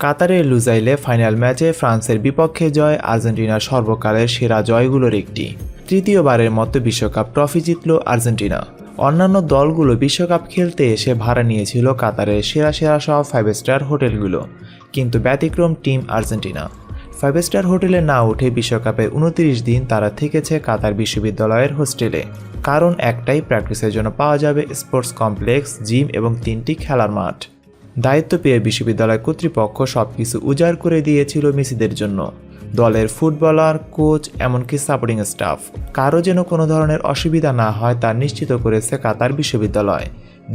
কাতারের লুজাইলে ফাইনাল ম্যাচে ফ্রান্সের বিপক্ষে জয়, আর্জেন্টিনার সর্বকালের সেরা জয়গুলোর একটি। তৃতীয়বারের মতো বিশ্বকাপ ট্রফি জিতল আর্জেন্টিনা। অন্যান্য দলগুলো বিশ্বকাপ খেলতে এসে ভাড়া নিয়েছিল কাতারের সেরা সেরা সব ফাইভ স্টার হোটেলগুলো। কিন্তু ব্যতিক্রম টিম আর্জেন্টিনা। ফাইভ স্টার হোটেলে না উঠে বিশ্বকাপের উনত্রিশ দিন তারা থেকেছে কাতার বিশ্ববিদ্যালয়ের হোস্টেলে। কারণ একটাই প্র্যাকটিসের জন্য পাওয়া যাবে স্পোর্টস কমপ্লেক্স, জিম এবং তিনটি খেলার মাঠ। দায়িত্ব পেয়ে বিশ্ববিদ্যালয় কর্তৃপক্ষ সবকিছু উজাড় করে দিয়েছিল মেসিদের জন্য। দলের ফুটবলার, কোচ, এমনকি সাপোর্টিং স্টাফ। কারও যেন কোনো ধরনের অসুবিধা না হয় তা নিশ্চিত করেছে কাতার বিশ্ববিদ্যালয়।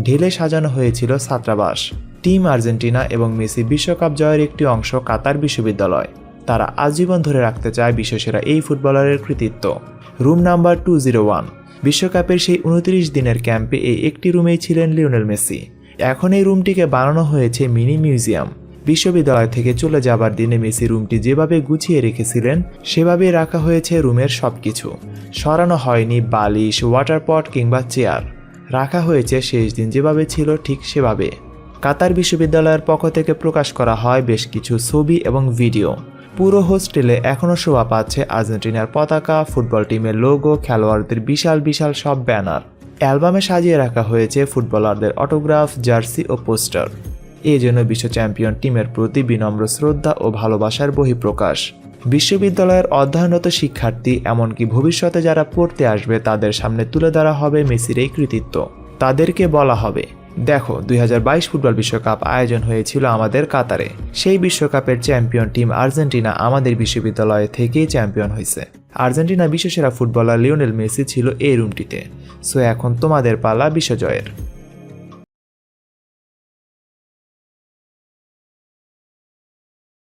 ঢেলে সাজানো হয়েছিল ছাত্রাবাস। টিম আর্জেন্টিনা এবং মেসি বিশ্বকাপ জয়ের একটি অংশ কাতার বিশ্ববিদ্যালয়। তারা আজীবন ধরে রাখতে চায় বিশ্বসেরা এই ফুটবলারের কৃতিত্ব। Room number two zero one. বিশ্বকাপের সেই উনত্রিশ দিনের ক্যাম্পে এই একটি রুমেই ছিলেন লিওনেল মেসি। এখন এই রুমটিকে বানানো হয়েছে মিনি মিউজিয়াম। বিশ্ববিদ্যালয় থেকে চলে যাবার দিনে মেসি রুমটি যেভাবে গুছিয়ে রেখেছিলেন, সেভাবেই রাখা হয়েছে রুমের সবকিছু। সরানো হয়নি বালিশ ওয়াটার পট কিংবা চেয়ার। রাখা হয়েছে শেষ দিন যেভাবে ছিল ঠিক সেভাবে। কাতার বিশ্ববিদ্যালয়ের পক্ষ থেকে প্রকাশ করা হয় বেশ কিছু ছবি এবং ভিডিও। পুরো হোস্টেলে এখনও শোভা পাচ্ছে আর্জেন্টিনার পতাকা, ফুটবল টিমের লোগো, খেলোয়াড়দের বিশাল বিশাল সব ব্যানার। অ্যালবামে সাজিয়ে রাখা হয়েছে ফুটবলারদের অটোগ্রাফ, জার্সি ও পোস্টার। এই জন্য বিশ্ব চ্যাম্পিয়ন টিমের প্রতি বিনম্র শ্রদ্ধা ও ভালোবাসার বহিঃপ্রকাশ। বিশ্ববিদ্যালয়ের অধ্যয়নরত শিক্ষার্থী, এমনকি ভবিষ্যতে যারা পড়তে আসবে, তাদের সামনে তুলে ধরা হবে মেসির এই কৃতিত্ব। তাদেরকে বলা হবে, দেখো, দুই হাজার বাইশ ফুটবল বিশ্বকাপ আয়োজন হয়েছিল আমাদের কাতারে। সেই বিশ্বকাপের চ্যাম্পিয়ন টিম আর্জেন্টিনা আমাদের বিশ্ববিদ্যালয় থেকেই চ্যাম্পিয়ন হয়েছে। আর্জেন্টিনা বিশ্বসেরা ফুটবলার লিওনেল মেসি ছিল এই রুমটিতে। সো এখন তোমাদের পালা বিশ্বজয়ের।